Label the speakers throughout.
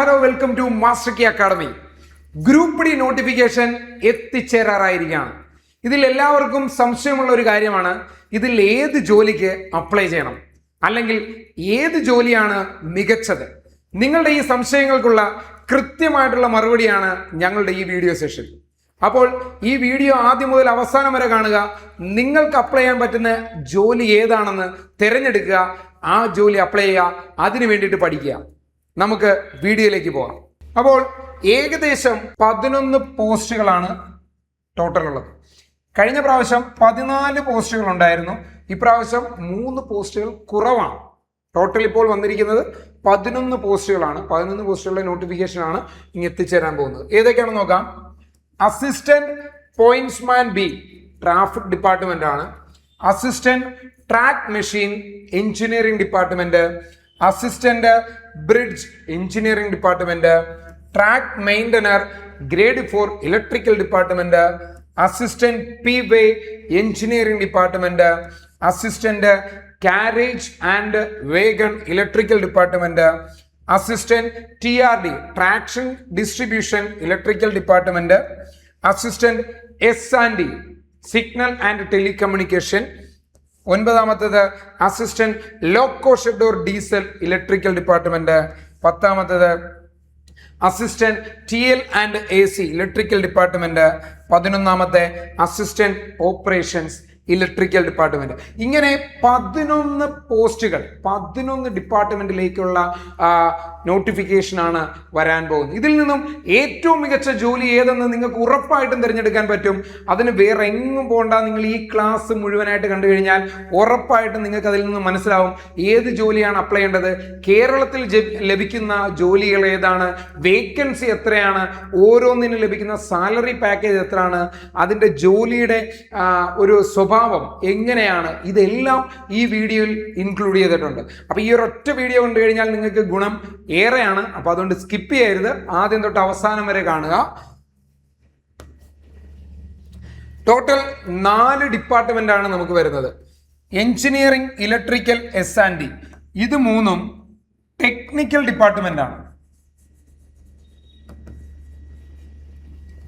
Speaker 1: Hello welcome to master key academy group D notification എത്തിച്ചേരാറായിരിക്കുകയാണ്. ഇതിൽ എല്ലാവർക്കും സംശയമുള്ള ഒരു കാര്യമാണ്. ഇതിൽ ഏത് ജോലിക്ക് അപ്ലൈ ചെയ്യണം? അല്ലെങ്കിൽ ഏത് ജോലിയാണ് മികച്ചത്? നിങ്ങളുടെ ഈ സംശയങ്ങൾക്കുള്ള കൃത്യമായിട്ടുള്ള മറുപടിയാണ് ഞങ്ങളുടെ ഈ വീഡിയോ സെഷൻ. അപ്പോൾ ഈ വീഡിയോ ആദ്യം മുതൽ അവസാനം വരെ കാണുക. നിങ്ങൾക്ക് അപ്ലൈ ചെയ്യാൻ പറ്റുന്ന ജോലി ഏതാണെന്ന് തിരഞ്ഞെടുക്കുക. ആ ജോലി അപ്ലൈ ചെയ്യുക. അതിനു വേണ്ടിയിട്ട് പഠിക്കുക. നമുക്ക് വീഡിയോയിലേക്ക് പോകാം. അപ്പോൾ ഏകദേശം പതിനൊന്ന് പോസ്റ്റുകളാണ് ടോട്ടൽ ഉള്ളത് കഴിഞ്ഞ പ്രാവശ്യം പതിനാല് പോസ്റ്റുകൾ ഉണ്ടായിരുന്നു. ഇപ്രാവശ്യം മൂന്ന് പോസ്റ്റുകൾ കുറവാണ്. ടോട്ടൽ ഇപ്പോൾ വന്നിരിക്കുന്നത് പതിനൊന്ന് പോസ്റ്റുകളാണ്. പതിനൊന്ന് പോസ്റ്റുകളുടെ നോട്ടിഫിക്കേഷൻ ആണ് ഇനി എത്തിച്ചേരാൻ പോകുന്നത്. ഏതൊക്കെയാണെന്ന് നോക്കാം. Assistant pointsman B traffic department ആണ്. Assistant track machine engineering department assistant bridge engineering department track maintainer grade four electrical department assistant P way engineering department assistant carriage and wagon electrical department assistant T R D traction distribution electrical department assistant S and D signal and telecommunication ഒൻപതാമത്തത് assistant loco shed or diesel electrical department. പത്താമത്തത് assistant T L and A C electrical department. പതിനൊന്നാമത്തെ assistant operations electrical department. ഇങ്ങനെ പതിനൊന്ന് പോസ്റ്റുകൾ പതിനൊന്ന് ഡിപ്പാർട്ട്മെന്റിലേക്കുള്ള notification ആണ് വരാൻ പോകുന്നത്. ഇതിൽ നിന്നും ഏറ്റവും മികച്ച ജോലി ഏതെന്ന് നിങ്ങൾക്ക് ഉറപ്പായിട്ടും തിരഞ്ഞെടുക്കാൻ പറ്റും. അതിന് വേറെ എങ്ങും പോകണ്ട നിങ്ങൾ ഈ ക്ലാസ് മുഴുവനായിട്ട് കണ്ടു കഴിഞ്ഞാൽ ഉറപ്പായിട്ടും നിങ്ങൾക്ക് അതിൽ നിന്ന് മനസ്സിലാവും ഏത് ജോലിയാണ് അപ്ലൈ ചെയ്യേണ്ടത്. കേരളത്തിൽ ലഭിക്കുന്ന ജോലികൾ ഏതാണ്? വേക്കൻസി എത്രയാണ്? ഓരോന്നിനും ലഭിക്കുന്ന സാലറി പാക്കേജ് എത്രയാണ്? അതിന്റെ ജോലിയുടെ ഒരു സ്വഭാവം എങ്ങനെയാണ് ഇതെല്ലാം ഈ വീഡിയോയിൽ ഇൻക്ലൂഡ് ചെയ്തിട്ടുണ്ട്. അപ്പോൾ ഈ ഒരു ഒറ്റ വീഡിയോ കണ്ടു കഴിഞ്ഞാൽ നിങ്ങൾക്ക് ഗുണം ഏറെയാണ്. അപ്പോൾ അതുകൊണ്ട് സ്കിപ്പ് ചെയ്യരുത്. ആദ്യം തൊട്ട് അവസാനം വരെ കാണുക. ടോട്ടൽ നാല് ഡിപ്പാർട്ട്മെന്റ് ആണ് നമുക്ക് വരുന്നത്. Engineering electrical S and D ഇത് മൂന്നും ടെക്നിക്കൽ ഡിപ്പാർട്ട്മെന്റ് ആണ്.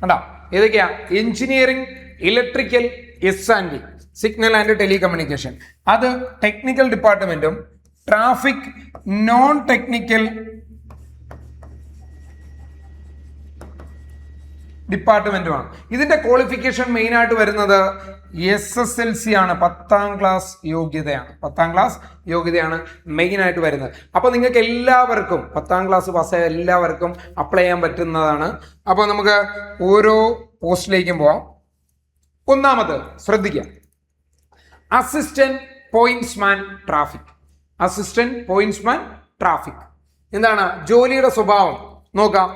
Speaker 1: കണ്ടാ? ഏതൊക്കെയാ? Engineering electrical S and D signal and telecommunication അത് ടെക്നിക്കൽ ഡിപ്പാർട്ട്മെന്റും ട്രാഫിക് നോൺ ടെക്നിക്കൽ ഡിപ്പാർട്ട്മെന്റുമാണ് ഇതിന്റെ ക്വാളിഫിക്കേഷൻ മെയിൻ ആയിട്ട് വരുന്നത് എസ് എസ് എൽ സി ആണ്. പത്താം ക്ലാസ് യോഗ്യതയാണ്. പത്താം ക്ലാസ് യോഗ്യതയാണ് മെയിൻ ആയിട്ട് വരുന്നത്. അപ്പോൾ നിങ്ങൾക്ക് എല്ലാവർക്കും പത്താം ക്ലാസ് പാസ്സായ എല്ലാവർക്കും അപ്ലൈ ചെയ്യാൻ പറ്റുന്നതാണ്. അപ്പോൾ നമുക്ക് ഓരോ പോസ്റ്റിലേക്കും പോവാം. ഒന്നാമത് ശ്രദ്ധിക്കുക. Assistant pointsman traffic assistant pointsman traffic എന്താണ്? ജോലിയുടെ സ്വഭാവം. നോക്കാം.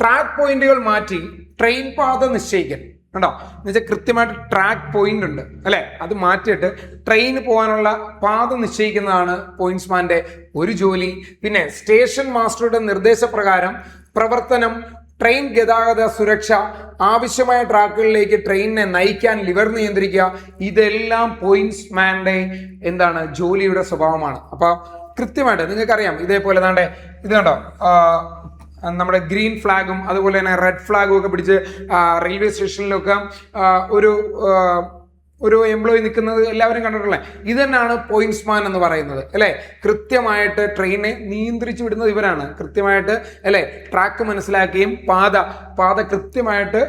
Speaker 1: ട്രാക്ക് പോയിന്റുകൾ മാറ്റി ട്രെയിൻ പാത നിശ്ചയിക്കൽ. കണ്ടോ? എന്നുവെച്ചാൽ കൃത്യമായിട്ട് ട്രാക്ക് പോയിന്റ് ഉണ്ട്. അല്ലെ? അത് മാറ്റിയിട്ട് ട്രെയിൻ പോകാനുള്ള പാത നിശ്ചയിക്കുന്നതാണ് പോയിന്റ്സ്മാന്റെ ഒരു ജോലി. പിന്നെ സ്റ്റേഷൻ മാസ്റ്ററുടെ നിർദ്ദേശപ്രകാരം പ്രവർത്തനം ട്രെയിൻ ഗതാഗത സുരക്ഷ ആവശ്യമായ ട്രാക്കുകളിലേക്ക് ട്രെയിനിനെ നയിക്കാൻ ലിവർ നിയന്ത്രിക്കുക ഇതെല്ലാം പോയിന്റ്സ്മാന്റെ എന്താണ് ജോലിയുടെ സ്വഭാവമാണ്. അപ്പോൾ കൃത്യമായിട്ട് നിങ്ങൾക്കറിയാം ഇതേപോലെ താണ്ടെ ഇത് കണ്ടോ നമ്മുടെ ഗ്രീൻ ഫ്ലാഗും അതുപോലെ തന്നെ റെഡ് ഫ്ലാഗും ഒക്കെ പിടിച്ച് റെയിൽവേ സ്റ്റേഷനിലൊക്കെ ഒരു ഒരു എംപ്ലോയി നിൽക്കുന്നത് എല്ലാവരും കണ്ടിട്ടുള്ളത് ഇത് തന്നെയാണ് പോയിന്റ്സ്മാൻ എന്ന് പറയുന്നത് അല്ലേ? കൃത്യമായിട്ട് ട്രെയിനെ നിയന്ത്രിച്ചു വിടുന്നത് ഇവരാണ്. കൃത്യമായിട്ട് അല്ലേ? ട്രാക്ക് മനസ്സിലാക്കുകയും പാത പാത കൃത്യമായിട്ട്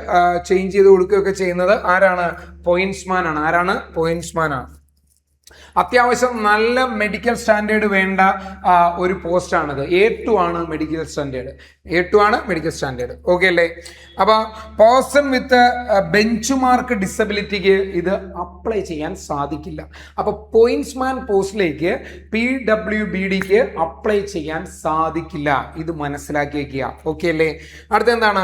Speaker 1: ചേഞ്ച് ചെയ്ത് കൊടുക്കുകയൊക്കെ ചെയ്യുന്നത് ആരാണ്? പോയിന്റ്സ്മാൻ ആണ്. ആരാണ്? പോയിന്റ്സ്മാൻ ആണ്. അത്യാവശ്യം നല്ല മെഡിക്കൽ സ്റ്റാൻഡേർഡ് വേണ്ട ഒരു പോസ്റ്റാണിത് എ ടു ആണ് മെഡിക്കൽ സ്റ്റാൻഡേർഡ് എ ടു ആണ് മെഡിക്കൽ സ്റ്റാൻഡേർഡ് ഓക്കെ അല്ലേ? അപ്പോൾ പേഴ്സൺ വിത്ത് ബെഞ്ച് മാർക്ക് ഡിസബിലിറ്റിക്ക് ഇത് അപ്ലൈ ചെയ്യാൻ സാധിക്കില്ല. അപ്പോൾ പോയിന്റ്സ്മാൻ പോസ്റ്റിലേക്ക് പി ഡബ്ല്യു ബി ഡിക്ക് അപ്ലൈ ചെയ്യാൻ സാധിക്കില്ല. ഇത് മനസ്സിലാക്കി വെക്കുക ഓക്കെ അല്ലേ? അടുത്ത എന്താണ്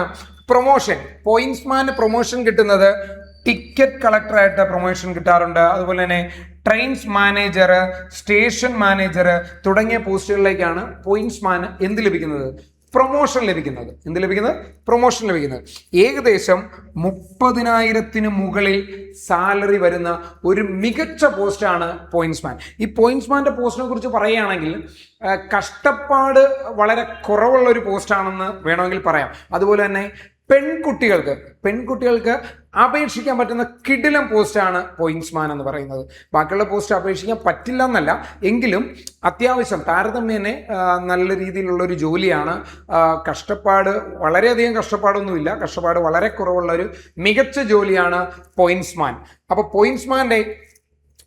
Speaker 1: പ്രൊമോഷൻ പോയിന്റ്സ്മാന് പ്രൊമോഷൻ കിട്ടുന്നത് ടിക്കറ്റ് കളക്ടറായിട്ട് പ്രൊമോഷൻ കിട്ടാറുണ്ട്. അതുപോലെ തന്നെ ട്രെയിൻസ് മാനേജർ സ്റ്റേഷൻ മാനേജർ തുടങ്ങിയ പോസ്റ്റുകളിലേക്കാണ് പോയിന്റ്സ് പോയിന്റ്സ്മാന് എന്ത് ലഭിക്കുന്നത്? പ്രൊമോഷൻ ലഭിക്കുന്നത്. എന്ത് ലഭിക്കുന്നത്? പ്രൊമോഷൻ ലഭിക്കുന്നത്. ഏകദേശം മുപ്പതിനായിരത്തിന് മുകളിൽ സാലറി വരുന്ന ഒരു മികച്ച പോസ്റ്റാണ് പോയിന്റ്സ്മാൻ ഈ പോയിന്റ്സ്മാന്റെ പോസ്റ്റിനെ കുറിച്ച് പറയുകയാണെങ്കിൽ കഷ്ടപ്പാട് വളരെ കുറവുള്ള ഒരു പോസ്റ്റാണെന്ന് വേണമെങ്കിൽ പറയാം. അതുപോലെ തന്നെ പെൺകുട്ടികൾക്ക് പെൺകുട്ടികൾക്ക് അപേക്ഷിക്കാൻ പറ്റുന്ന കിടിലം പോസ്റ്റാണ് പോയിന്റ്സ്മാൻ എന്ന് പറയുന്നത്. ബാക്കിയുള്ള പോസ്റ്റ് അപേക്ഷിക്കാൻ പറ്റില്ല എന്നല്ല. എങ്കിലും അത്യാവശ്യം താരതമ്യേനെ നല്ല രീതിയിലുള്ള ഒരു ജോലിയാണ്. കഷ്ടപ്പാട് വളരെയധികം കഷ്ടപ്പാടൊന്നുമില്ല. കഷ്ടപ്പാട് വളരെ കുറവുള്ള ഒരു മികച്ച ജോലിയാണ് പോയിന്റ്സ്മാൻ അപ്പോൾ പോയിന്റ്സ്മാന്റെ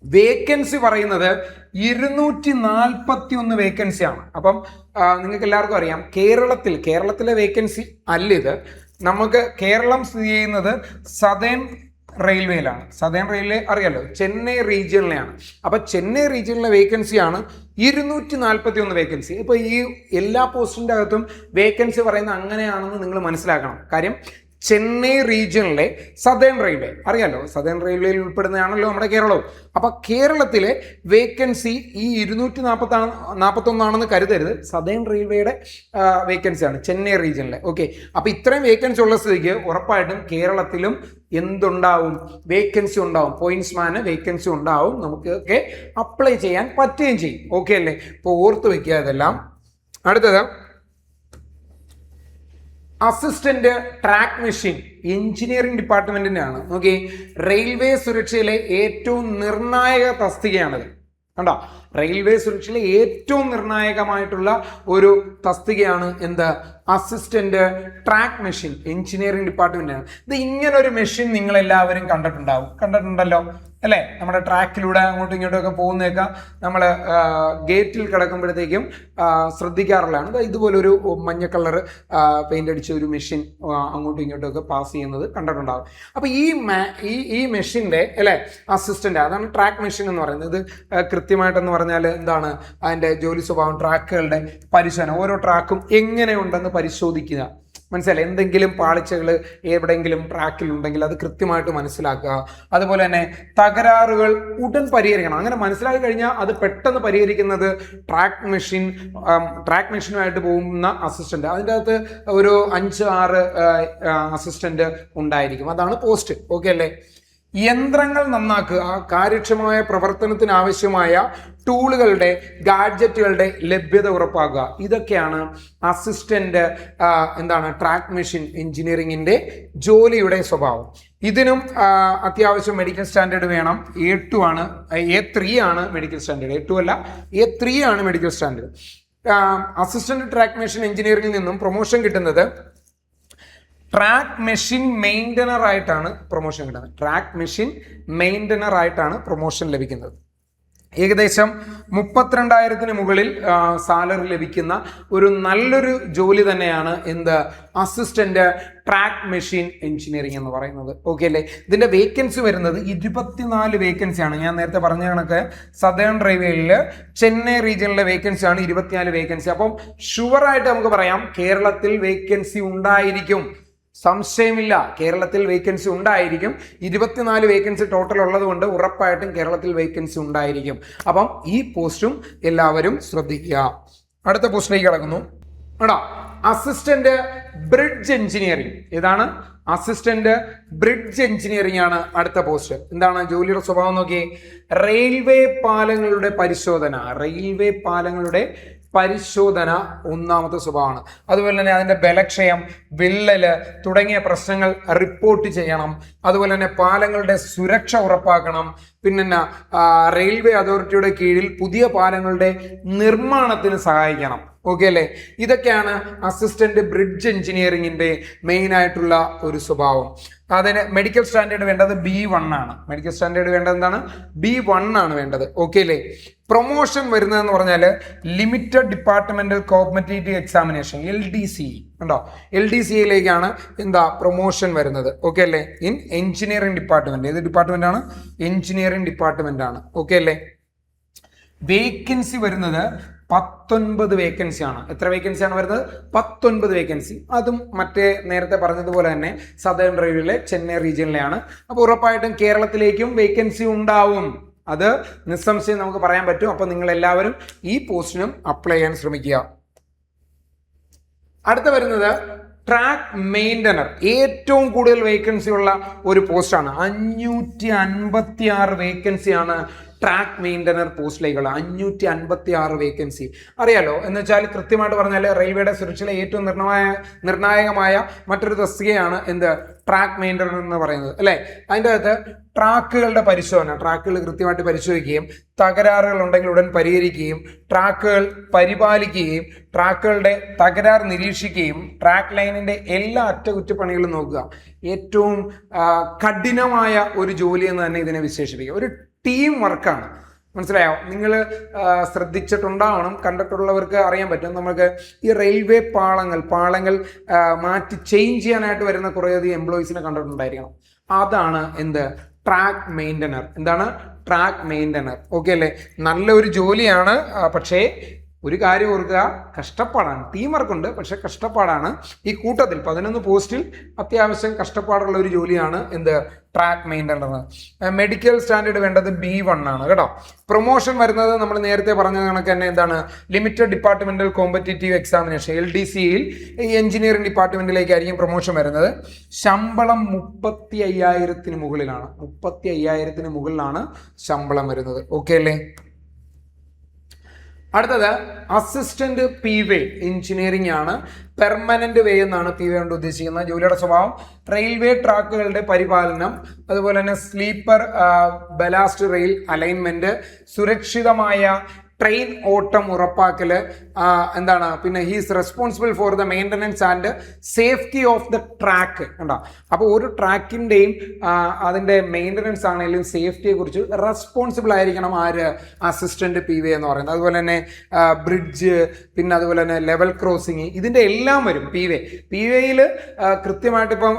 Speaker 1: വേക്കൻസി പറയുന്നത് ഇരുന്നൂറ്റി നാൽപ്പത്തി ഒന്ന് വേക്കൻസിയാണ് അപ്പം നിങ്ങൾക്ക് എല്ലാവർക്കും അറിയാം കേരളത്തിൽ കേരളത്തിലെ വേക്കൻസി അല്ല ഇത്. നമുക്ക് കേരളം സ്ഥിതി ചെയ്യുന്നത് സദേൺ റെയിൽവേയിലാണ് സദേൺ റെയിൽവേ അറിയാലോ ചെന്നൈ റീജിയണിലെയാണ് അപ്പോൾ ചെന്നൈ റീജിയനിലെ വേക്കൻസിയാണ് ഇരുന്നൂറ്റി നാൽപ്പത്തി ഒന്ന് വേക്കൻസി ഇപ്പോൾ ഈ എല്ലാ പോസ്റ്റിന്റെ അകത്തും വേക്കൻസി പറയുന്നത് അങ്ങനെയാണെന്ന് നിങ്ങൾ മനസ്സിലാക്കണം. കാര്യം ചെന്നൈ റീജിയനിലെ സദേൺ റെയിൽവേ അറിയാലോ? സദേൺ റെയിൽവേയിൽ ഉൾപ്പെടുന്നതാണല്ലോ നമ്മുടെ കേരളവും. അപ്പൊ കേരളത്തിലെ വേക്കൻസി ഈ ഇരുന്നൂറ്റി നാൽപ്പത്തി നാൽപ്പത്തൊന്നാണെന്ന് കരുതരുത്. സദേൺ റെയിൽവേയുടെ വേക്കൻസിയാണ് ചെന്നൈ റീജിയനിലെ ഓക്കെ അപ്പൊ ഇത്രയും വേക്കൻസി ഉള്ള സ്ഥിതിക്ക് ഉറപ്പായിട്ടും കേരളത്തിലും എന്തുണ്ടാവും? വേക്കൻസി ഉണ്ടാവും. പോയിന്റ്സ്മാന് വേക്കൻസി ഉണ്ടാവും. നമുക്ക് ഒക്കെ അപ്ലൈ ചെയ്യാൻ പറ്റുകയും ചെയ്യും. ഓക്കെ അല്ലേ? ഇപ്പൊ ഓർത്ത് വെക്കുക ഇതെല്ലാം. അടുത്തത്. അസിസ്റ്റന്റ് ട്രാക്ക് മെഷീൻ എഞ്ചിനീയറിംഗ് ഡിപ്പാർട്ട്മെന്റിന്റെ ആണ് ഓക്കെ റെയിൽവേ സുരക്ഷയിലെ ഏറ്റവും നിർണായക തസ്തികയാണിത്. കണ്ടോ? റെയിൽവേ സുരക്ഷയിലെ ഏറ്റവും നിർണായകമായിട്ടുള്ള ഒരു തസ്തികയാണ് എന്ത്? അസിസ്റ്റന്റ് ട്രാക്ക് മെഷീൻ എഞ്ചിനീയറിംഗ് ഡിപ്പാർട്ട്മെന്റാണ് ഇത് ഇങ്ങനെ ഒരു മെഷീൻ നിങ്ങൾ എല്ലാവരും കണ്ടിട്ടുണ്ടാവും. കണ്ടിട്ടുണ്ടല്ലോ അല്ലേ? നമ്മുടെ ട്രാക്കിലൂടെ അങ്ങോട്ടും ഇങ്ങോട്ടും ഒക്കെ പോകുന്നേക്ക നമ്മൾ ഗേറ്റിൽ കിടക്കുമ്പോഴത്തേക്കും ശ്രദ്ധിക്കാറുള്ളതാണ്. ഇതുപോലൊരു മഞ്ഞ കളർ പെയിന്റ് അടിച്ച ഒരു മെഷീൻ അങ്ങോട്ടും ഇങ്ങോട്ടും ഒക്കെ പാസ് ചെയ്യുന്നത് കണ്ടിട്ടുണ്ടാവും. അപ്പോൾ ഈ ഈ ഈ മെഷീന്റെ അല്ലേ? അസിസ്റ്റന്റ് അതാണ് ട്രാക്ക് മെഷീൻ എന്ന് പറയുന്നത്. ഇത് കൃത്യമായിട്ടെന്ന് കൃത്യമായിട്ടെന്ന് പറഞ്ഞാൽ എന്താണ്? അതിന്റെ ജോലി സ്വഭാവം ട്രാക്കുകളുടെ പരിശോധന ഓരോ ട്രാക്കും എങ്ങനെയുണ്ടെന്ന് പരിശോധിക്കുക. മനസ്സിലായി എന്തെങ്കിലും പാളിച്ചകൾ എവിടെയെങ്കിലും ട്രാക്കിൽ ഉണ്ടെങ്കിൽ അത് കൃത്യമായിട്ട് മനസ്സിലാക്കുക. അതുപോലെ തന്നെ തകരാറുകൾ ഉടൻ പരിഹരിക്കണം. അങ്ങനെ മനസ്സിലാക്കി കഴിഞ്ഞാൽ അത് പെട്ടെന്ന് പരിഹരിക്കുന്നത് ട്രാക്ക് മെഷീൻ ട്രാക്ക് മെഷീനുമായിട്ട് പോകുന്ന അസിസ്റ്റന്റ് അതിന്റെ അകത്ത് ഒരു അഞ്ച് ആറ് അസിസ്റ്റന്റ് ഉണ്ടായിരിക്കും. അതാണ് പോസ്റ്റ് ഓക്കെ അല്ലേ? യന്ത്രങ്ങൾ നന്നാക്കുക. കാര്യക്ഷമമായ പ്രവർത്തനത്തിന് ആവശ്യമായ ടൂളുകളുടെ ഗാഡ്ജറ്റുകളുടെ ലഭ്യത ഉറപ്പാക്കുക. ഇതൊക്കെയാണ് അസിസ്റ്റന്റ് എന്താണ് ട്രാക്ക് മെഷീൻ എഞ്ചിനീയറിംഗിന്റെ ജോലിയുടെ സ്വഭാവം. ഇതിനും അത്യാവശ്യം മെഡിക്കൽ സ്റ്റാൻഡേർഡ് വേണം. എ ടു ആണ് എ ത്രീ ആണ് മെഡിക്കൽ സ്റ്റാൻഡേർഡ് എ ടു അല്ല എ ത്രീ ആണ് medical standard assistant track machine എഞ്ചിനീയറിംഗിൽ നിന്നും പ്രൊമോഷൻ കിട്ടുന്നത് ട്രാക്ക് മെഷീൻ മെയിന്റനർ ആയിട്ടാണ് പ്രൊമോഷൻ കിട്ടുന്നത്. ട്രാക്ക് മെഷീൻ മെയിന്റനർ ആയിട്ടാണ് പ്രൊമോഷൻ ലഭിക്കുന്നത്. ഏകദേശം മുപ്പത്തിരണ്ടായിരത്തിന് മുകളിൽ സാലറി ലഭിക്കുന്ന ഒരു നല്ലൊരു ജോലി തന്നെയാണ് എന്ത് അസിസ്റ്റന്റ് ട്രാക്ക് മെഷീൻ എഞ്ചിനീയറിംഗ് എന്ന് പറയുന്നത്. ഓക്കെ അല്ലേ? ഇതിന്റെ വേക്കൻസി വരുന്നത് ഇരുപത്തിനാല് വേക്കൻസിയാണ്. ഞാൻ നേരത്തെ പറഞ്ഞ കണക്ക് സദേൺ റെയിൽവേയിൽ ചെന്നൈ റീജിയനിലെ വേക്കൻസിയാണ് ഇരുപത്തിനാല് വേക്കൻസി. അപ്പം ഷുവറായിട്ട് നമുക്ക് പറയാം കേരളത്തിൽ വേക്കൻസി ഉണ്ടായിരിക്കും. സംശയമില്ല. കേരളത്തിൽ വേക്കൻസി ഉണ്ടായിരിക്കും. ഇരുപത്തിനാല് വേക്കൻസി ടോട്ടൽ ഉള്ളതുകൊണ്ട് ഉറപ്പായിട്ടും കേരളത്തിൽ വേക്കൻസി ഉണ്ടായിരിക്കും. അപ്പം ഈ പോസ്റ്റും എല്ലാവരും ശ്രദ്ധിക്കുക. അടുത്ത പോസ്റ്റിലേക്ക് കിടക്കുന്നു. എടാ അസിസ്റ്റന്റ് ബ്രിഡ്ജ് എഞ്ചിനീയറിംഗ് ഇതാണ് അസിസ്റ്റന്റ് ബ്രിഡ്ജ് എഞ്ചിനീയറിംഗ് ആണ് അടുത്ത പോസ്റ്റ് എന്താണ് ജോലിയുടെ സ്വഭാവം നോക്കി റെയിൽവേ പാലങ്ങളുടെ പരിശോധന. റെയിൽവേ പാലങ്ങളുടെ പരിശോധന ഒന്നാമത്തെ സ്വഭാവമാണ്. അതുപോലെ തന്നെ അതിന്റെ ബലക്ഷയം വിള്ളൽ തുടങ്ങിയ പ്രശ്നങ്ങൾ റിപ്പോർട്ട് ചെയ്യണം. അതുപോലെ തന്നെ പാലങ്ങളുടെ സുരക്ഷ ഉറപ്പാക്കണം. പിന്നെ റെയിൽവേ അതോറിറ്റിയുടെ കീഴിൽ പുതിയ പാലങ്ങളുടെ നിർമ്മാണത്തിന് സഹായിക്കണം. ഓക്കെ അല്ലേ? ഇതൊക്കെയാണ് അസിസ്റ്റന്റ് ബ്രിഡ്ജ് എഞ്ചിനീയറിംഗിന്റെ മെയിൻ ആയിട്ടുള്ള ഒരു സ്വഭാവം. അതിന് മെഡിക്കൽ സ്റ്റാൻഡേർഡ് വേണ്ടത് ബി വൺ ആണ്. മെഡിക്കൽ സ്റ്റാൻഡേർഡ് വേണ്ടത് എന്താണ്? ബി വൺ ആണ് വേണ്ടത്. ഓക്കെ അല്ലേ പ്രൊമോഷൻ വരുന്നതെന്ന് പറഞ്ഞാൽ limited departmental competitive examination L D C ഉണ്ടോ എൽ ഡി സിയിലേക്കാണ് എന്താ പ്രൊമോഷൻ വരുന്നത്. ഓക്കെ അല്ലേ ഇൻ എഞ്ചിനീയറിംഗ് ഡിപ്പാർട്ട്മെന്റ് ഏത് ഡിപ്പാർട്ട്മെന്റ് ആണ്? എഞ്ചിനീയറിംഗ് ഡിപ്പാർട്ട്മെന്റ് ആണ്. ഓക്കെ അല്ലേ വേക്കൻസി വരുന്നത് പത്തൊൻപത് വേക്കൻസിയാണ് എത്ര വേക്കൻസിയാണ് വരുന്നത്? പത്തൊൻപത് വേക്കൻസി അതും മറ്റേ നേരത്തെ പറഞ്ഞതുപോലെ തന്നെ സദേൺ റെയിൽവേയിലെ ചെന്നൈ റീജിയനിലെയാണ് അപ്പോൾ ഉറപ്പായിട്ടും കേരളത്തിലേക്കും വേക്കൻസി ഉണ്ടാവും. അത് നിസ്സംശയം നമുക്ക് പറയാൻ പറ്റും. അപ്പോൾ നിങ്ങൾ എല്ലാവരും ഈ പോസ്റ്റിനും അപ്ലൈ ചെയ്യാൻ ശ്രമിക്കുക. അടുത്ത വരുന്നത് ട്രാക്ക് മെയിന്റനർ ഏറ്റവും കൂടുതൽ വേക്കൻസി ഉള്ള ഒരു പോസ്റ്റാണ് അഞ്ഞൂറ്റി അൻപത്തി ആറ് വേക്കൻസിയാണ് ട്രാക്ക് മെയിന്റനർ പോസ്റ്റിലേക്കുള്ള അഞ്ഞൂറ്റി അൻപത്തി ആറ് വേക്കൻസി അറിയാലോ? എന്ന് വെച്ചാൽ കൃത്യമായിട്ട് പറഞ്ഞാൽ റെയിൽവേയുടെ സുരക്ഷയിലെ ഏറ്റവും നിർണായ നിർണായകമായ മറ്റൊരു തസ്തികയാണ് എന്ത്? ട്രാക്ക് മെയിന്റനർ എന്ന് പറയുന്നത് അല്ലേ? അതിന്റെ അകത്ത് ട്രാക്കുകളുടെ പരിശോധന ട്രാക്കുകൾ കൃത്യമായിട്ട് പരിശോധിക്കുകയും തകരാറുകൾ ഉണ്ടെങ്കിൽ ഉടൻ പരിഹരിക്കുകയും ട്രാക്കുകൾ പരിപാലിക്കുകയും ട്രാക്കുകളുടെ തകരാർ നിരീക്ഷിക്കുകയും ട്രാക്ക് ലൈനിന്റെ എല്ലാ അറ്റകുറ്റപ്പണികളും നോക്കുക. ഏറ്റവും കഠിനമായ ഒരു ജോലി എന്ന് തന്നെ ഇതിനെ വിശേഷിപ്പിക്കുക ഒരു ടീം വർക്കാണ് മനസ്സിലായോ? നിങ്ങൾ ശ്രദ്ധിച്ചിട്ടുണ്ടാവണം കണ്ടിട്ടുള്ളവർക്ക് അറിയാൻ പറ്റും. നമുക്ക് ഈ റെയിൽവേ പാളങ്ങൾ പാളങ്ങൾ മാറ്റി ചേഞ്ച് ചെയ്യാനായിട്ട് വരുന്ന കുറേയധികം എംപ്ലോയീസിനെ കണ്ടിട്ടുണ്ടായിരിക്കണം. അതാണ് എന്ത്? ട്രാക്ക് മെയിന്റനർ എന്താണ്? ട്രാക്ക് മെയിന്റനർ ഓക്കെ അല്ലേ? നല്ലൊരു ജോലിയാണ് പക്ഷേ ഒരു കാര്യം ഓർക്കുക കഷ്ടപ്പാടാണ്. ടീം വർക്കുണ്ട് പക്ഷെ കഷ്ടപ്പാടാണ്. ഈ കൂട്ടത്തിൽ പതിനൊന്ന് പോസ്റ്റിൽ അത്യാവശ്യം കഷ്ടപ്പാടുള്ള ഒരു ജോലിയാണ് എന്ത്? ട്രാക്ക് മെയിന്റനർ മെഡിക്കൽ സ്റ്റാൻഡേർഡ് വേണ്ടത് ബി വൺ ആണ് കേട്ടോ. പ്രൊമോഷൻ വരുന്നത് നമ്മൾ നേരത്തെ പറഞ്ഞ കണക്ക് തന്നെ എന്താണ്? Limited departmental competitive examination L D സിയിൽ എഞ്ചിനീയറിംഗ് ഡിപ്പാർട്ട്മെന്റിലേക്കായിരിക്കും പ്രൊമോഷൻ വരുന്നത്. ശമ്പളം മുപ്പത്തി അയ്യായിരത്തിന് മുകളിലാണ്. മുപ്പത്തി അയ്യായിരത്തിന് മുകളിലാണ് ശമ്പളം വരുന്നത്. ഓക്കെ അല്ലേ? അടുത്തത് അസിസ്റ്റന്റ് പി വേ എഞ്ചിനീയറിംഗ് ആണ്. പെർമനന്റ് വേ എന്നാണ് പി വേ കൊണ്ട് ഉദ്ദേശിക്കുന്നത്. ജോലിയുടെ സ്വഭാവം റെയിൽവേ ട്രാക്കുകളുടെ പരിപാലനം അതുപോലെ തന്നെ സ്ലീപ്പർ ബലാസ്റ്റ് റെയിൽ അലൈൻമെന്റ് സുരക്ഷിതമായ ട്രെയിൻ ഓട്ടം ഉറപ്പാക്കൽ എന്താണ്? പിന്നെ he's responsible for the maintenance and safety of the track കണ്ടോ? അപ്പോൾ ഒരു ട്രാക്കിന്റെയും അതിന്റെ മെയിന്റനൻസ് ആണെങ്കിലും സേഫ്റ്റിയെ കുറിച്ച് റെസ്പോൺസിബിൾ ആയിരിക്കണം ആര്? അസിസ്റ്റന്റ് പി വി എന്ന് പറയുന്നത്. അതുപോലെ തന്നെ ബ്രിഡ്ജ് പിന്നെ അതുപോലെ തന്നെ ലെവൽ ക്രോസിങ് ഇതിന്റെ എല്ലാം വരും പി വേ പി വേയിൽ കൃത്യമായിട്ട് ഇപ്പം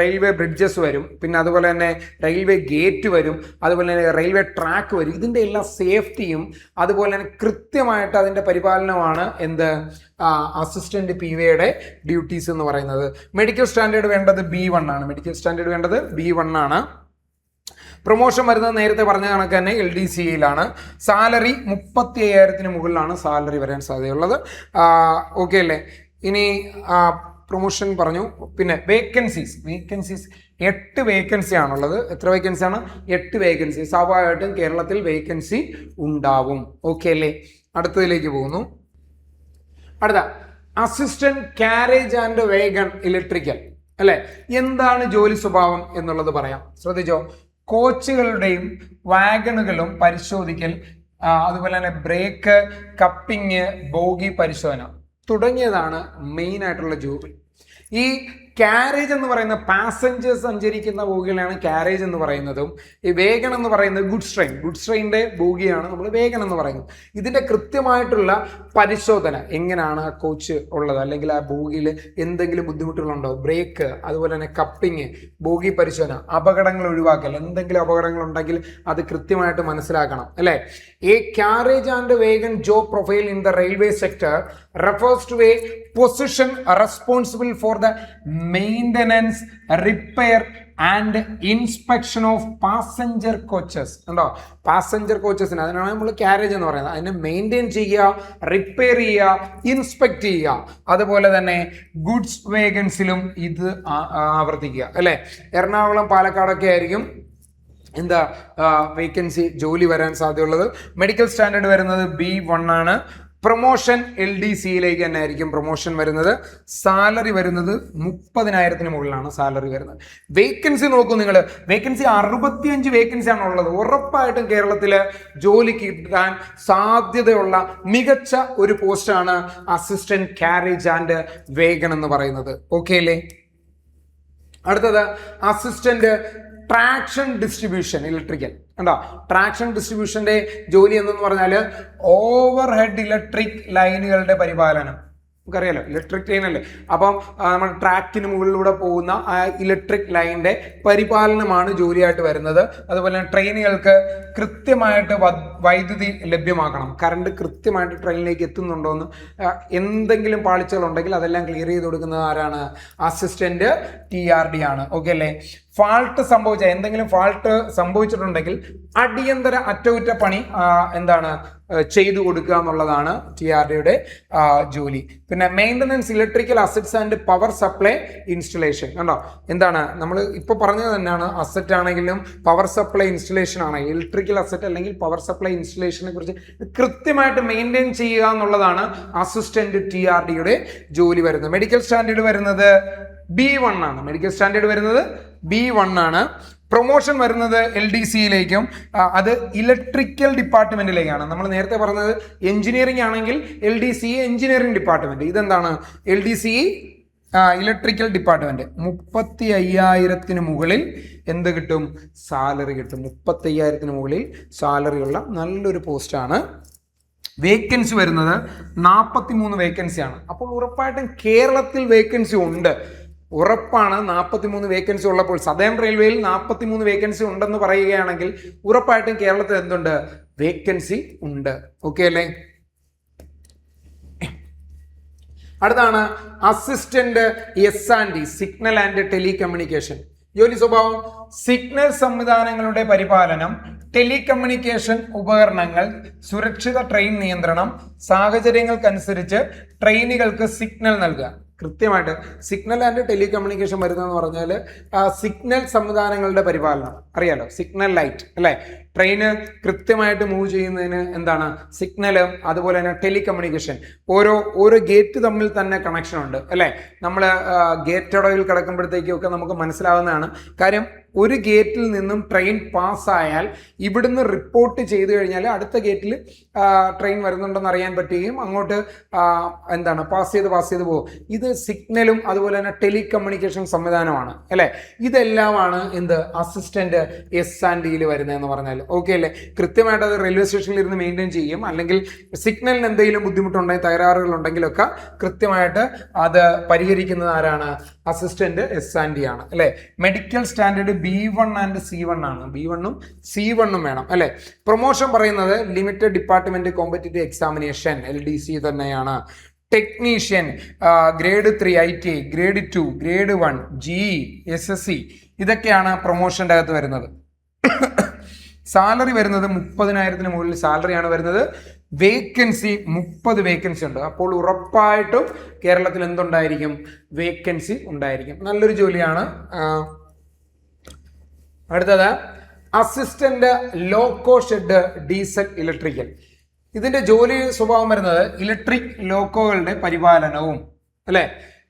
Speaker 1: റെയിൽവേ ബ്രിഡ്ജസ് വരും. പിന്നെ അതുപോലെ തന്നെ റെയിൽവേ ഗേറ്റ് വരും. അതുപോലെ തന്നെ റെയിൽവേ ട്രാക്ക് വരും. ഇതിന്റെ എല്ലാ സേഫ്റ്റിയും അതുപോലെ തന്നെ കൃത്യമായിട്ട് അതിന്റെ പരിപാലനമാണ് എന്ത്? അസിസ്റ്റന്റ് പി വിയുടെ ഡ്യൂട്ടീസ് എന്ന് പറയുന്നത്. മെഡിക്കൽ സ്റ്റാൻഡേർഡ് വേണ്ടത് ബി വൺ ആണ്. മെഡിക്കൽ സ്റ്റാൻഡേർഡ് വേണ്ടത് ബി വൺ ആണ്. പ്രൊമോഷൻ വരുന്നത് നേരത്തെ പറഞ്ഞ കണക്ക് തന്നെ എൽ ഡി സി യിലാണ്. സാലറി മുപ്പത്തി അയ്യായിരത്തിന് മുകളിലാണ് സാലറി വരാൻ സാധ്യതയുള്ളത്. ഓക്കെ അല്ലേ? ഇനി പ്രൊമോഷൻ പറഞ്ഞു. പിന്നെ വേക്കൻസീസ് വേക്കൻസീസ് എട്ട് വേക്കൻസി ആണുള്ളത്. എത്ര വേക്കൻസി ആണ്? എട്ട് വേക്കൻസി സ്വാഭാവികമായിട്ടും കേരളത്തിൽ വേക്കൻസി ഉണ്ടാവും. ഓക്കെ അല്ലേ? അടുത്തതിലേക്ക് പോകുന്നു. അടുത്ത assistant carriage and wagon electrical അല്ലെ? എന്താണ് ജോലി സ്വഭാവം എന്നുള്ളത് പറയാം. ശ്രദ്ധിച്ചോ? കോച്ചുകളുടെയും വാഗണുകളും പരിശോധിക്കൽ അതുപോലെ തന്നെ ബ്രേക്ക് കപ്പിങ് ബോഗി പരിശോധന തുടങ്ങിയതാണ് മെയിൻ ആയിട്ടുള്ള ജോലി. ഈ കാരേജ് എന്ന് പറയുന്ന പാസഞ്ചേഴ്സ് സഞ്ചരിക്കുന്ന ബോഗികളാണ് കാരേജ് എന്ന് പറയുന്നതും ഈ വേഗൻ എന്ന് പറയുന്നത് ഗുഡ്സ് ട്രെയിൻ ഗുഡ്സ് ട്രെയിനിന്റെ ബോഗിയാണ് നമ്മൾ വേഗൻ എന്ന് പറയുന്നത്. ഇതിന്റെ കൃത്യമായിട്ടുള്ള പരിശോധന. എങ്ങനെയാണ് ആ കോച്ച് ഉള്ളത്? അല്ലെങ്കിൽ ആ ബോഗിയിൽ എന്തെങ്കിലും ബുദ്ധിമുട്ടുകളുണ്ടോ? ബ്രേക്ക് അതുപോലെ തന്നെ കപ്പിങ് ബോഗി പരിശോധന അപകടങ്ങൾ ഒഴിവാക്കൽ എന്തെങ്കിലും അപകടങ്ങൾ ഉണ്ടെങ്കിൽ അത് കൃത്യമായിട്ട് മനസ്സിലാക്കണം അല്ലേ? A carriage and wagon job profile in the railway sector refers to a position responsible for the maintenance repair and inspection of passenger coaches ഉണ്ടോ പാസഞ്ചർ കോച്ചസിന് അതിനാണ് നമ്മൾ ക്യാരേജ് എന്ന് പറയുന്നത്. അതിനെ മെയിന്റെയിൻ ചെയ്യുക റിപ്പയർ ചെയ്യുക ഇൻസ്പെക്ട് ചെയ്യുക. അതുപോലെ തന്നെ ഗുഡ്സ് വേഗൻസിലും ഇത് ആവർത്തിക്കുക. അല്ലേ? എറണാകുളം പാലക്കാടൊക്കെ ആയിരിക്കും എന്താ വേക്കൻസി ജോലി വരാൻ സാധ്യതയുള്ളത്. മെഡിക്കൽ സ്റ്റാൻഡേർഡ് വരുന്നത് ബി വൺ ആണ്. പ്രൊമോഷൻ എൽ ഡി സിയിലേക്ക് തന്നെ ആയിരിക്കും പ്രൊമോഷൻ വരുന്നത്. സാലറി വരുന്നത് മുപ്പതിനായിരത്തിന് മുകളിലാണ് സാലറി വരുന്നത്. വേക്കൻസി നോക്കൂ നിങ്ങൾ വേക്കൻസി അറുപത്തിയഞ്ച് വേക്കൻസി ആണ് ഉള്ളത്. ഉറപ്പായിട്ടും കേരളത്തിൽ ജോലി കിട്ടാൻ സാധ്യതയുള്ള മികച്ച ഒരു പോസ്റ്റാണ് അസിസ്റ്റന്റ് കാരേജ് ആൻഡ് വേഗൻ എന്ന് പറയുന്നത്. ഓക്കെ അല്ലേ അടുത്തത് അസിസ്റ്റന്റ് ട്രാക്ഷൻ ഡിസ്ട്രിബ്യൂഷൻ ഇലക്ട്രിക്കൽ കണ്ടോ? ട്രാക്ഷൻ ഡിസ്ട്രിബ്യൂഷന്റെ ജോലി എന്തെന്ന് പറഞ്ഞാൽ ഓവർ ഹെഡ് ഇലക്ട്രിക് ലൈനുകളുടെ പരിപാലനം. നമുക്കറിയാലോ ഇലക്ട്രിക് ലൈൻ അല്ലേ? അപ്പം നമ്മൾ ട്രാക്കിന് മുകളിലൂടെ പോകുന്ന ആ ഇലക്ട്രിക് ലൈനിന്റെ പരിപാലനമാണ് ജോലിയായിട്ട് വരുന്നത്. അതുപോലെ തന്നെ ട്രെയിനുകൾക്ക് കൃത്യമായിട്ട് വൈദ്യുതി ലഭ്യമാക്കണം. കറണ്ട് കൃത്യമായിട്ട് ട്രെയിനിലേക്ക് എത്തുന്നുണ്ടോ എന്ന് ആ, എന്തെങ്കിലും പാളിച്ചകൾ ഉണ്ടെങ്കിൽ അതെല്ലാം ക്ലിയർ ചെയ്ത് കൊടുക്കുന്നത് ആരാണ്? അസിസ്റ്റന്റ് ടി ആർ ഡി ആണ്. ഓക്കെ അല്ലേ? ഫാൾട്ട് സംഭവിച്ച എന്തെങ്കിലും ഫാൾട്ട് സംഭവിച്ചിട്ടുണ്ടെങ്കിൽ അടിയന്തര അറ്റകുറ്റപ്പണി പണി എന്താണ് ചെയ്തു കൊടുക്കുക എന്നുള്ളതാണ് ടി ആർ ഡിയുടെ ജോലി. പിന്നെ maintenance electrical assets and power supply installation കണ്ടോ? എന്താണ്? നമ്മൾ ഇപ്പോൾ പറഞ്ഞത് തന്നെയാണ് അസറ്റ് ആണെങ്കിലും പവർ സപ്ലൈ ഇൻസ്റ്റലേഷൻ ആണ്. ഇലക്ട്രിക്കൽ അസറ്റ് അല്ലെങ്കിൽ പവർ സപ്ലൈ ഇൻസ്റ്റലേഷനെ കുറിച്ച് കൃത്യമായിട്ട് മെയിന്റെയിൻ ചെയ്യുക എന്നുള്ളതാണ് അസിസ്റ്റന്റ് ടി ആർ ഡിയുടെ ജോലി വരുന്നത്. മെഡിക്കൽ സ്റ്റാൻഡേർഡ് വരുന്നത് ബി വൺ ആണ്. മെഡിക്കൽ സ്റ്റാൻഡേർഡ് വരുന്നത് ബി വൺ ആണ്. പ്രൊമോഷൻ വരുന്നത് എൽ ഡി സിയിലേക്കും അത് ഇലക്ട്രിക്കൽ ഡിപ്പാർട്ട്മെന്റിലേക്കാണ് നമ്മൾ നേരത്തെ പറഞ്ഞത് എഞ്ചിനീയറിംഗ് ആണെങ്കിൽ L D C engineering department ഇതെന്താണ്? L D C electrical department മുപ്പത്തി അയ്യായിരത്തിന് മുകളിൽ എന്ത് കിട്ടും? സാലറി കിട്ടും. മുപ്പത്തി അയ്യായിരത്തിന് മുകളിൽ സാലറി ഉള്ള നല്ലൊരു പോസ്റ്റാണ് വേക്കൻസി വരുന്നത് നാൽപ്പത്തി മൂന്ന് വേക്കൻസിയാണ് അപ്പോൾ ഉറപ്പായിട്ടും കേരളത്തിൽ വേക്കൻസി ഉണ്ട്. ഉറപ്പാണ് നാൽപ്പത്തി മൂന്ന് വേക്കൻസി ഉള്ളപ്പോൾ. സദേൺ റെയിൽവേയിൽ നാൽപ്പത്തി മൂന്ന് വേക്കൻസി ഉണ്ടെന്ന് പറയുകയാണെങ്കിൽ ഉറപ്പായിട്ടും കേരളത്തിൽ എന്തുണ്ട്? വേക്കൻസി ഉണ്ട്. ഓക്കെ അല്ലേ? അടുത്താണ് assistant S and D signal and telecommunication ജോലി സ്വഭാവം സിഗ്നൽ സംവിധാനങ്ങളുടെ പരിപാലനം ടെലികമ്മ്യൂണിക്കേഷൻ ഉപകരണങ്ങൾ സുരക്ഷിത ട്രെയിൻ നിയന്ത്രണം സാഹചര്യങ്ങൾക്കനുസരിച്ച് ട്രെയിനുകൾക്ക് സിഗ്നൽ നൽകുക. കൃത്യമായിട്ട് സിഗ്നൽ ആൻഡ് ടെലികമ്മ്യൂണിക്കേഷൻ വരുന്നതെന്ന് പറഞ്ഞാൽ സിഗ്നൽ സംവിധാനങ്ങളുടെ പരിപാലനം. അറിയാലോ? സിഗ്നൽ ലൈറ്റ് അല്ലേ? ട്രെയിന് കൃത്യമായിട്ട് മൂവ് ചെയ്യുന്നതിന് എന്താണ്? സിഗ്നൽ അതുപോലെ തന്നെ ടെലികമ്മ്യൂണിക്കേഷൻ ഓരോ ഓരോ ഗേറ്റ് തമ്മിൽ തന്നെ കണക്ഷൻ ഉണ്ട് അല്ലേ? നമ്മൾ ഗേറ്റ് അടവിൽ കിടക്കുമ്പോഴത്തേക്കും ഒക്കെ നമുക്ക് മനസ്സിലാവുന്നതാണ്. കാര്യം ഒരു ഗേറ്റിൽ നിന്നും ട്രെയിൻ പാസ്സായാൽ ഇവിടുന്ന് റിപ്പോർട്ട് ചെയ്തു കഴിഞ്ഞാൽ അടുത്ത ഗേറ്റിൽ ട്രെയിൻ വരുന്നുണ്ടെന്ന് അറിയാൻ പറ്റുകയും അങ്ങോട്ട് എന്താണ് പാസ് ചെയ്ത് പാസ് ചെയ്ത് പോകും. ഇത് സിഗ്നലും അതുപോലെ തന്നെ ടെലികമ്മ്യൂണിക്കേഷൻ സംവിധാനമാണ് അല്ലേ? ഇതെല്ലാമാണ് എന്ത്? അസിസ്റ്റന്റ് എസ് ആൻഡ് ഡിയിൽ വരുന്നതെന്ന് പറഞ്ഞാൽ. ഓക്കെ അല്ലേ? കൃത്യമായിട്ട് അത് റെയിൽവേ സ്റ്റേഷനിൽ ഇരുന്ന് മെയിന്റെയിൻ ചെയ്യും. അല്ലെങ്കിൽ സിഗ്നലിന് എന്തെങ്കിലും ബുദ്ധിമുട്ടുണ്ടെങ്കിൽ തകരാറുകൾ ഉണ്ടെങ്കിലൊക്കെ കൃത്യമായിട്ട് അത് പരിഹരിക്കുന്നത് ആരാണ്? അസിസ്റ്റന്റ് എസ് ആൻഡ് ഡി ആണ് അല്ലേ? Medical standard B one and C one ആണ്. ബി വണ്ണും സി വണ്ണും വേണം അല്ലെ? പ്രൊമോഷൻ പറയുന്നത് limited department competitive examination L D C തന്നെയാണ്. Technician grade three I T grade two grade one G S S C ഇതൊക്കെയാണ് പ്രൊമോഷന്റെ അകത്ത് വരുന്നത്. സാലറി വരുന്നത് മുപ്പതിനായിരത്തിന് മുകളിൽ സാലറിയാണ് വരുന്നത്. വേക്കൻസി മുപ്പത് വേക്കൻസി ഉണ്ട്. അപ്പോൾ ഉറപ്പായിട്ടും കേരളത്തിൽ എന്തുണ്ടായിരിക്കും? വേക്കൻസി ഉണ്ടായിരിക്കും. നല്ലൊരു ജോലിയാണ് അടുത്തത് assistant loco shed diesel electrical. ഇതിന്റെ ജോലി സ്വഭാവം വരുന്നത് ഇലക്ട്രിക് ലോക്കോകളുടെ പരിപാലനവും അല്ലെ?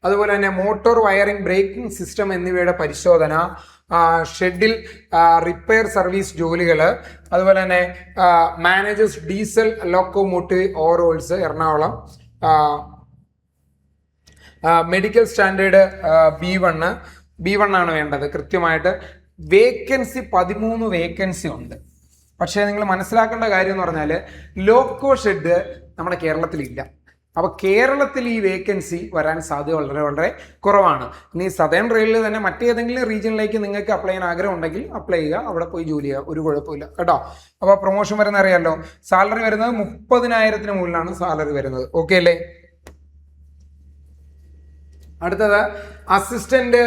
Speaker 1: അതുപോലെ തന്നെ മോട്ടോർ വയറിംഗ് ബ്രേക്കിംഗ് സിസ്റ്റം എന്നിവയുടെ പരിശോധന ഷെഡിൽ റിപ്പയർ സർവീസ് ജോലികൾ അതുപോലെ തന്നെ managers diesel locomotive overhauls Ernakulam medical standard B one B one ആണ് വേണ്ടത്. കൃത്യമായിട്ട് വേക്കൻസി പതിമൂന്ന് വേക്കൻസി ഉണ്ട്. പക്ഷേ നിങ്ങൾ മനസ്സിലാക്കേണ്ട കാര്യം എന്ന് പറഞ്ഞാൽ ലോക്കോ ഷെഡ് നമ്മുടെ കേരളത്തിലില്ല. അപ്പോൾ കേരളത്തിൽ ഈ വേക്കൻസി വരാൻ സാധ്യത വളരെ വളരെ കുറവാണ്. ഇനി സദേൺ റെയിലിൽ തന്നെ മറ്റേതെങ്കിലും റീജിയനിലേക്ക് നിങ്ങൾക്ക് അപ്ലൈ ചെയ്യാൻ ആഗ്രഹം ഉണ്ടെങ്കിൽ അപ്ലൈ ചെയ്യുക. അവിടെ പോയി ജോലി ചെയ്യുക. ഒരു കുഴപ്പമില്ല. കേട്ടോ? അപ്പോൾ പ്രൊമോഷൻ വരുന്ന അറിയാമല്ലോ സാലറി വരുന്നത് മുപ്പതിനായിരത്തിന് മുകളിലാണ് സാലറി വരുന്നത്. ഓക്കെ അല്ലേ? അടുത്തത് assistant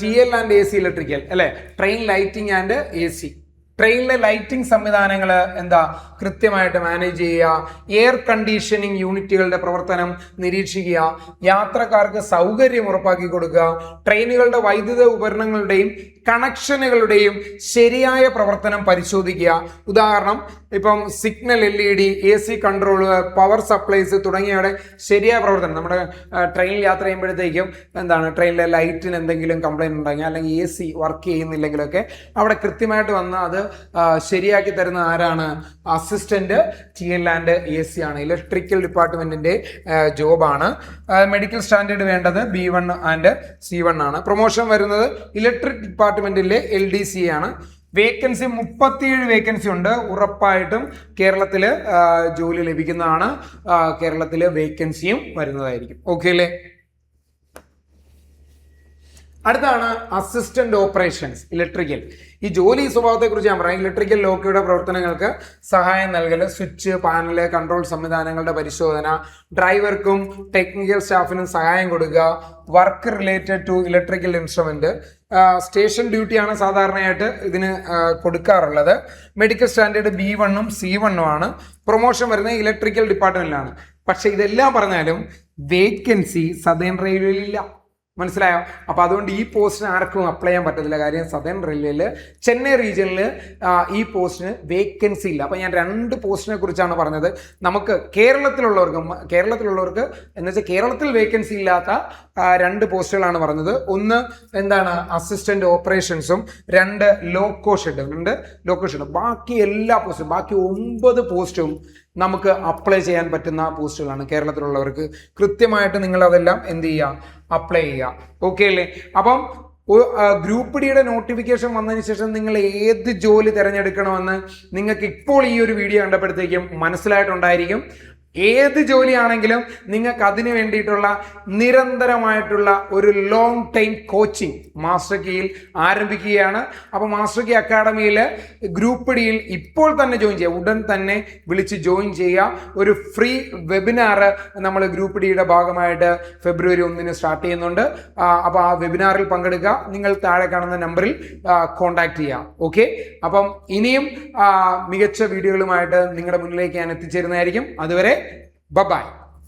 Speaker 1: T L and A C electrical അല്ലെ? Train lighting and A C ട്രെയിനിലെ ലൈറ്റിംഗ് സംവിധാനങ്ങൾ എന്താ? കൃത്യമായിട്ട് മാനേജ് ചെയ്യുക എയർ കണ്ടീഷനിങ് യൂണിറ്റുകളുടെ പ്രവർത്തനം നിരീക്ഷിക്കുക യാത്രക്കാർക്ക് സൗകര്യം ഉറപ്പാക്കി കൊടുക്കുക ട്രെയിനുകളുടെ വൈദ്യുത ഉപകരണങ്ങളുടെയും കണക്ഷനുകളുടെയും ശരിയായ പ്രവർത്തനം പരിശോധിക്കുക. ഉദാഹരണം ഇപ്പം signal L E D A C control power supplies തുടങ്ങിയവയുടെ ശരിയായ പ്രവർത്തനം. നമ്മുടെ ട്രെയിനിൽ യാത്ര ചെയ്യുമ്പോഴത്തേക്കും എന്താണ്? ട്രെയിനിലെ ലൈറ്റിന് എന്തെങ്കിലും കംപ്ലൈന്റ് ഉണ്ടെങ്കിൽ അല്ലെങ്കിൽ എ സി വർക്ക് ചെയ്യുന്നില്ലെങ്കിലൊക്കെ അവിടെ കൃത്യമായിട്ട് വന്ന് അത് ശരിയാക്കി തരുന്ന ആരാണ്? Assistant T L and A C ആണ്. ഇലക്ട്രിക്കൽ ഡിപ്പാർട്ട്മെന്റിന്റെ ജോബാണ്. മെഡിക്കൽ സ്റ്റാൻഡേർഡ് വേണ്ടത് B one and C one ആണ്. പ്രൊമോഷൻ വരുന്നത് ഇലക്ട്രിക് ഡിപ്പാർട്ട്മെന്റിലെ എൽ ഡി സി ആണ്. വേക്കൻസി മുപ്പത്തിയേഴ് വേക്കൻസി ഉണ്ട്. ഉറപ്പായിട്ടും കേരളത്തിൽ ജോലി ലഭിക്കുന്നതാണ്. കേരളത്തിൽ വേക്കൻസിയും വരുന്നതായിരിക്കും. ഓക്കെ അല്ലേ? അടുത്താണ് അസിസ്റ്റന്റ് ഓപ്പറേഷൻസ് ഇലക്ട്രിക്കൽ ഈ ജോലി സ്വഭാവത്തെക്കുറിച്ച് ഞാൻ പറയാം. ഇലക്ട്രിക്കൽ ലോക്കയുടെ പ്രവർത്തനങ്ങൾക്ക് സഹായം നൽകൽ സ്വിച്ച് പാനൽ കൺട്രോൾ സംവിധാനങ്ങളുടെ പരിശോധന ഡ്രൈവർക്കും ടെക്നിക്കൽ സ്റ്റാഫിനും സഹായം കൊടുക്കുക work related to electrical instrument station ഡ്യൂട്ടിയാണ് സാധാരണയായിട്ട് ഇതിന് കൊടുക്കാറുള്ളത്. മെഡിക്കൽ സ്റ്റാൻഡേർഡ് ബി വണ്ണും സി വണ്ണും ആണ്. പ്രൊമോഷൻ വരുന്നത് ഇലക്ട്രിക്കൽ ഡിപ്പാർട്ട്മെന്റിലാണ് പക്ഷെ ഇതെല്ലാം പറഞ്ഞാലും വേക്കൻസി സദേൺ റെയിൽവേയിലില്ല മനസ്സിലായോ? അപ്പൊ അതുകൊണ്ട് ഈ പോസ്റ്റിന് ആർക്കും അപ്ലൈ ചെയ്യാൻ പറ്റത്തില്ല. കാര്യം സദേൺ റെയിൽവേയിൽ ചെന്നൈ റീജിയനിൽ ഈ പോസ്റ്റിന് വേക്കൻസി ഇല്ല. അപ്പൊ ഞാൻ രണ്ട് പോസ്റ്റിനെ കുറിച്ചാണ് പറഞ്ഞത്. നമുക്ക് കേരളത്തിലുള്ളവർക്ക് കേരളത്തിലുള്ളവർക്ക് എന്ന് വെച്ചാൽ കേരളത്തിൽ വേക്കൻസി ഇല്ലാത്ത രണ്ട് പോസ്റ്റുകളാണ് പറഞ്ഞത്. ഒന്ന് എന്താണ് അസിസ്റ്റന്റ് ഓപ്പറേഷൻസും രണ്ട് ലോക്കോ ഷെഡ് രണ്ട് ലോക്കോ ബാക്കി എല്ലാ പോസ്റ്റും ബാക്കി ഒമ്പത് പോസ്റ്റും നമുക്ക് അപ്ലൈ ചെയ്യാൻ പറ്റുന്ന പോസ്റ്റുകളാണ് കേരളത്തിലുള്ളവർക്ക്. കൃത്യമായിട്ട് നിങ്ങൾ അതെല്ലാം എന്ത് ചെയ്യുക? അപ്ലൈ ചെയ്യുക. ഓക്കെ അല്ലേ? അപ്പം ഗ്രൂപ്പ് ഡിയുടെ നോട്ടിഫിക്കേഷൻ വന്നതിന് ശേഷം നിങ്ങൾ ഏത് ജോലി തിരഞ്ഞെടുക്കണമെന്ന് നിങ്ങൾക്ക് ഇപ്പോൾ ഈ ഒരു വീഡിയോ കണ്ടപ്പോഴത്തേക്കും മനസ്സിലായിട്ടുണ്ടായിരിക്കും. ഏത് ജോലിയാണെങ്കിലും നിങ്ങൾക്ക് അതിന് വേണ്ടിയിട്ടുള്ള നിരന്തരമായിട്ടുള്ള ഒരു ലോങ് ടൈം കോച്ചിങ് മാസ്റ്റർ കീയിൽ ആരംഭിക്കുകയാണ്. അപ്പോൾ മാസ്റ്റർ കീ അക്കാഡമിയിൽ ഗ്രൂപ്പ് ഡിയിൽ ഇപ്പോൾ തന്നെ ജോയിൻ ചെയ്യുക. ഉടൻ തന്നെ വിളിച്ച് ജോയിൻ ചെയ്യുക. ഒരു ഫ്രീ വെബിനാർ നമ്മൾ ഗ്രൂപ്പ് ഡിയുടെ ഭാഗമായിട്ട് ഫെബ്രുവരി ഒന്നിന് സ്റ്റാർട്ട് ചെയ്യുന്നുണ്ട്. അപ്പോൾ ആ വെബിനാറിൽ പങ്കെടുക്കുക. നിങ്ങൾ താഴെ കാണുന്ന നമ്പറിൽ കോൺടാക്ട് ചെയ്യുക. ഓക്കെ അപ്പം ഇനിയും മികച്ച വീഡിയോകളുമായിട്ട് നിങ്ങളുടെ മുന്നിലേക്ക് ഞാൻ എത്തിച്ചേരുന്നതായിരിക്കും. അതുവരെ ബൈ